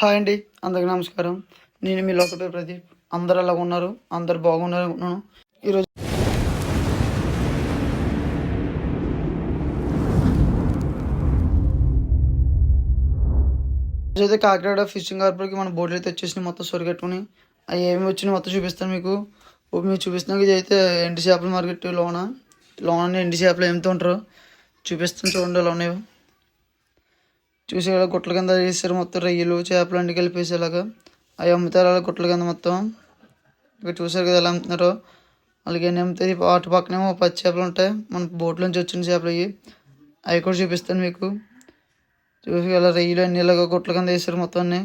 Hi అండి అందరికీ నమస్కారం. నేను మీ లోకపే ప్రదీప్. అందరు అలా ఉన్నారు అందరు బాగున్నారు అనుకుంటున్నాను. ఈరోజు అయితే కాకినాడ ఫిషింగ్ హార్బర్కి మన బోట్లు అయితే వచ్చేసినాయి మొత్తం సొరిగట్టుకుని. అవి ఏమి వచ్చినాయి మొత్తం చూపిస్తాను మీకు. మీరు మీకు ఇది అయితే ఎండి చేపల మార్కెట్ లోన? లోన ఎండి చేపలు ఏమితో ఉంటారో చూపిస్తాను చూడండి ఎలా ఉన్నాయో. చూసి ఇలా గుట్టల కింద వేసారు మొత్తం రొయ్యలు చేపలు అన్ని కలిపేసేలాగా. అవి అమ్ముతారు అలా గుట్టల కింద మొత్తం. ఇక్కడ చూసారు కదా ఎలా అమ్ముతున్నారో. అలాగే ఎన్ని అమ్ముతాయి వాటి పక్కనేమో పచ్చి చేపలు ఉంటాయి. మన బోట్లోంచి వచ్చిన చేపలు అవి అవి కూడా చూపిస్తాను మీకు. చూసి ఇలా రొయ్యలు అన్ని ఇలాగ గుట్టల కింద వేసారు మొత్తం అన్ని.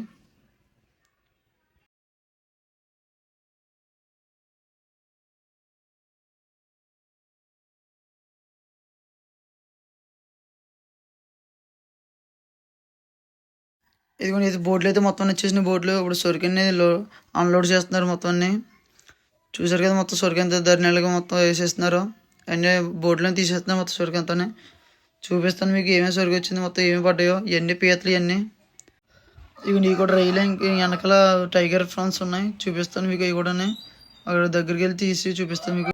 ఇదిగోండి ఇది బోట్లు అయితే మొత్తం వచ్చేసిన బోట్లు ఇప్పుడు సొరికని లో అన్లోడ్ చేస్తున్నారు మొత్తం అన్ని. చూసారు కదా మొత్తం సొరికంత ధరణిలుగా మొత్తం వేసేస్తున్నారు. అన్ని బోట్లను తీసేస్తున్నారు మొత్తం సొరికంతానే చూపిస్తాను మీకు ఏమేమి సొరికి వచ్చింది మొత్తం ఏమి పడ్డాయో ఇవన్నీ పీతలు ఇవన్నీ ఇవి నీ కూడా రైలు వెనకాల టైగర్ ఫ్రాన్స్ ఉన్నాయి. చూపిస్తాను మీకు అవి కూడా అక్కడ దగ్గరికి వెళ్ళి తీసి చూపిస్తాను మీకు.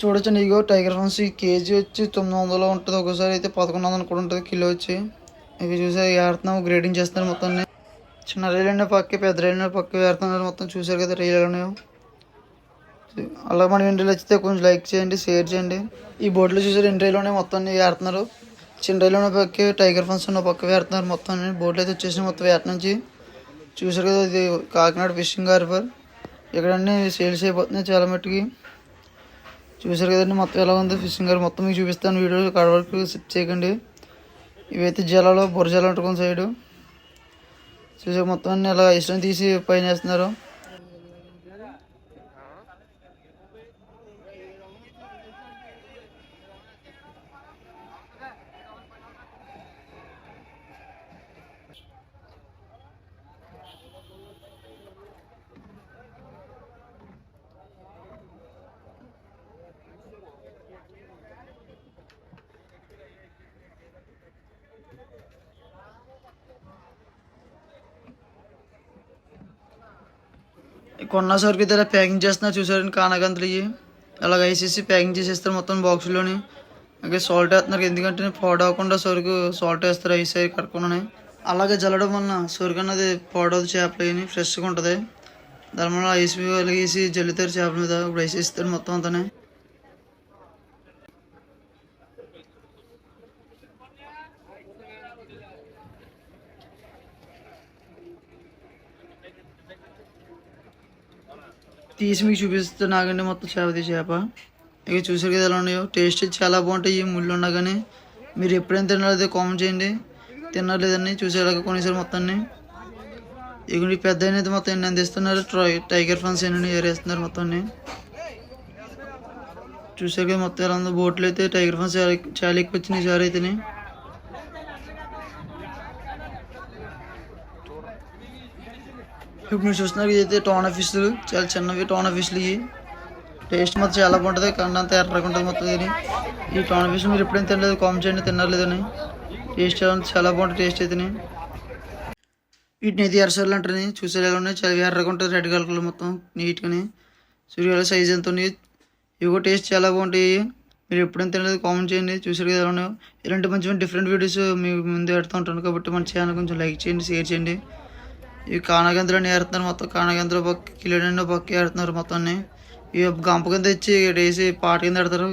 చూడొచ్చండి ఇగో టైగర్ ఫ్రాన్స్ ఈ కేజీ వచ్చి తొమ్మిది వందలు ఉంటుంది. ఒకసారి అయితే పదకొండు వందలు కూడా ఉంటుంది కిలో వచ్చి. ఇవి చూసి ఏడుతున్నాం గ్రేడింగ్ చేస్తున్నారు మొత్తం చిన్న రైలు అయినా పక్కే పెద్ద రైలు పక్క. వేడుతున్నారు మొత్తం చూసారు కదా రైలు ఉన్నాయో. అలా మన ఇంటిలో వచ్చితే కొంచెం లైక్ చేయండి షేర్ చేయండి. ఈ బోట్లో చూసారు ఇంటి రైలు ఉన్నాయి మొత్తం వేడుతున్నారు చిన్న రైలు ఉన్న పక్కే టైగర్ ఫన్స్ ఉన్న పక్క వేడుతున్నారు మొత్తం అన్ని. బోట్లు అయితే వచ్చేసి మొత్తం వేట నుంచి. చూసారు కదా ఇది కాకినాడ ఫిషింగ్ హార్బర్. ఇక్కడ అన్ని సేల్స్ అయిపోతున్నాయి చాలా మట్టుకి. చూసారు కదండి మొత్తం ఎలా ఉంది ఫిషింగ్ గారు మొత్తం మీకు చూపిస్తాను. వీడియో కాడ వరకు సెట్ చేయకండి. ఇవైతే జలాలో బుర్రజాలు అంటుకున్న సైడు. చూసే మొత్తం అన్ని అలా ఇష్టం తీసి పైన వేస్తున్నారు. కొన్న సరుకు అయితే ప్యాకింగ్ చేస్తున్నారు చూసారండి కానగంతులు ఇవి అలాగ వేసేసి ప్యాకింగ్ చేసేస్తారు మొత్తం బాక్స్లోని అలాగే సాల్ట్ వేస్తున్నారు ఎందుకంటే పాడవకుండా సరుకు సాల్ట్ వేస్తారు ఐస్ అయి అలాగే జల్లడం వలన సరుకు అన్నది పాడవదు చేపలు అవి ఫ్రెష్గా ఉంటుంది. దాని వల్ల ఐస్ వేసి జల్లుతారు చేపల మీద ఇప్పుడు ఐస్ మొత్తం అంతానే. తీసి మీకు చూపిస్తే నాకంటే మొత్తం చేపది చేప. ఇక చూసారు కదా ఎలా ఉన్నాయో. టేస్ట్ చాలా బాగుంటాయి. ముళ్ళు ఉన్నా కానీ మీరు ఎప్పుడైనా తినాలి కామెంట్ చేయండి. తిన్నారు లేదని చూసేలాగా కొనేసారు మొత్తాన్ని. ఇక పెద్ద అయితే మొత్తం ఎన్ని అందిస్తున్నారు? ట్రై టైగర్ ఫన్స్ ఎన్ని ఏరేస్తున్నారు మొత్తాన్ని. చూసారు కదా మొత్తం ఎలా ఉందో. బోట్లు అయితే టైగర్ ఫన్స్ చాలా ఎక్కువ వచ్చినాయి. సార్ అయితేనే ఇప్పుడు మీరు చూస్తున్నారు ఇదైతే టోన్ ఫిష్లు చాలా చిన్నవి టోన్ ఫిష్లు ఇవి టేస్ట్ మొత్తం చాలా బాగుంటుంది. కానీ అంత ఎర్రగా ఉంటుంది మొత్తం ఇది. ఈ టోన్ ఫిష్ మీరు ఎప్పుడైనా తినలేదు కామెంట్ చేయండి. తినలేదని టేస్ట్ చాలా చాలా బాగుంటుంది టేస్ట్ అయితే వీటిని అయితే ఎర్రసర్లు అంటారు చూసేలా ఉన్నాయి? చాలా ఎర్రగా ఉంటుంది. రెడ్ కలర్ మొత్తం నీట్గాని. సూర్యాల సైజ్ ఎంత ఉన్నాయి ఇవి టేస్ట్ చాలా బాగుంటాయి. మీరు ఎప్పుడైనా తినలేదు కామెంట్ చేయండి. చూసారు కదా ఎలా ఉన్నాయో. ఇలాంటి మంచి మంచి డిఫరెంట్ వీడియోస్ మీ ముందు పెడుతూ ఉంటాను. కాబట్టి మన ఛానల్ కొంచెం లైక్ చేయండి షేర్ చేయండి. ఇవి కానగంతులు ఏరుతున్నారు మొత్తం కానగంతులు పక్క కిలో పక్క ఏరుతున్నారు మొత్తాన్ని. ఇవి గంప కింద తెచ్చి వేసి పాట కింద పెడతారు.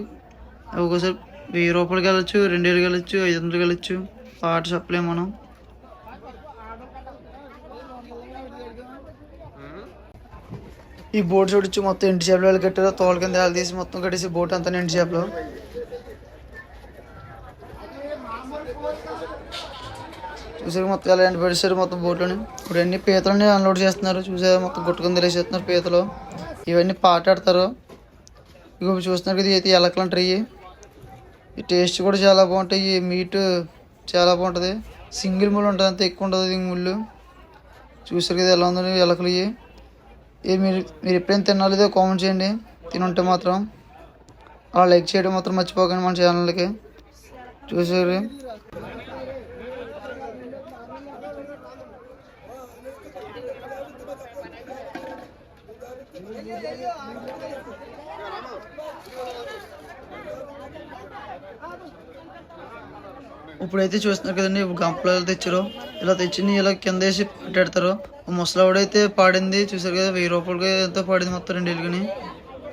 ఒక్కోసారి వెయ్యి రూపాయలు వెళ్ళచ్చు రెండు వేలు వెళ్ళొచ్చు ఐదు వందలు వెళ్ళొచ్చు పాట చెప్పలేము మనం. ఈ బోట్ చూడొచ్చు మొత్తం ఎండి చేపలు వెళ్ళి కట్టారు తోల కింద వేలు తీసి మొత్తం కట్టేసి బోట్ అంతా ఎండి చేపలు. చూసారు మొత్తం ఎలా ఎండ పెడతారు మొత్తం బోట్లోని ఇప్పుడు అన్ని పీతలని అన్లోడ్ చేస్తున్నారు చూసారు మొత్తం గుట్టుకుని తెలియజేస్తున్నారు పీతలు. ఇవన్నీ పాట ఆడతారు. చూస్తున్నారు కదా అయితే ఎలకలు అంటారు ఈ టేస్ట్ కూడా చాలా బాగుంటాయి. ఈ మీట్ చాలా బాగుంటుంది. సింగిల్ ముళ్ళు ఉంటుంది అంత ఎక్కువ ఉంటుంది ఈ ముళ్ళు. చూసారు కదా ఎలా ఉందో ఎలకలు ఇవి. ఇవి మీరు మీరు ఎప్పుడైనా తినాలేదో కామెంట్ చేయండి. తినుంటే మాత్రం. అలా లైక్ చేయడం మాత్రం మర్చిపోకండి మన ఛానల్కి చూసారు. ఇప్పుడైతే చూస్తున్నారు కదండి గంపలు ఎలా తెచ్చారో. ఇలా తెచ్చి ఇలా కింద వేసి పెట్టేడతారు ముసలావిడైతే పాడింది చూసారు కదా వెయ్యి రూపాయలకి ఎంతో పాడింది మొత్తం రెండు వెళ్ళుకుని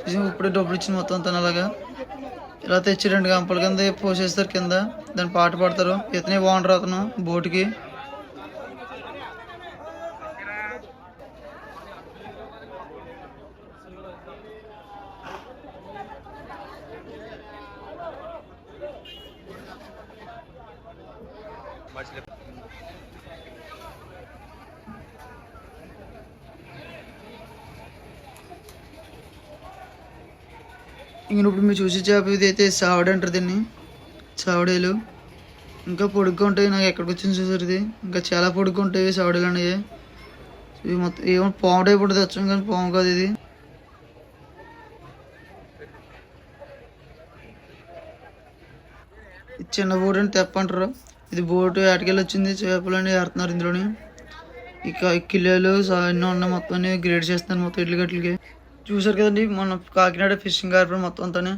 చూసి ఇప్పుడే డబ్బులు ఇచ్చింది మొత్తం తను అలాగా. ఇలా తెచ్చి రెండు గంపల కింద పోసేస్తారు కింద దాని పాట పాడతారు. ఇతనే బాగుంటారు అతను బోటుకి. ఇంక ఇప్పుడు మీరు చూసి చేప ఇది అయితే సావడ అంటారు దీన్ని. సావడేలు ఇంకా పొడుగ్గా ఉంటాయి నాకు ఎక్కడికి వచ్చింది చూసారు ఇది ఇంకా చాలా పొడుగ్గా ఉంటాయి సావడేలు అనేవి. ఇవి మొత్తం ఏమో పాము టైప్ ఉంటుంది వచ్చాం కానీ పాము కాదు ఇది. చిన్న బోటు అని తెప్ప అంటారు. ఇది బోటు ఏటకెళ్ళి వచ్చింది చేపలు అని ఇందులోని. ఇక కిలోలు ఎన్నో ఉన్నాయి మొత్తం అన్ని గ్రేడ్ చేస్తున్నారు మొత్తం ఇడ్లు గట్లకి. చూసారు కదండి మన కాకినాడ ఫిషింగ్ కార్పొరేట్ మొత్తం అంతానే.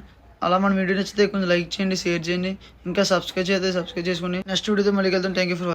అలా మన వీడియో నచ్చితే కొంచెం లైక్ చేయండి షేర్ చేయండి. ఇంకా సబ్స్క్రైబ్ చేస్తే సబ్స్క్రైబ్ చేసుకోండి. నెక్స్ట్ వీడియోతో మళ్ళీ వెళ్తాం థ్యాంక్ యూ ఫర్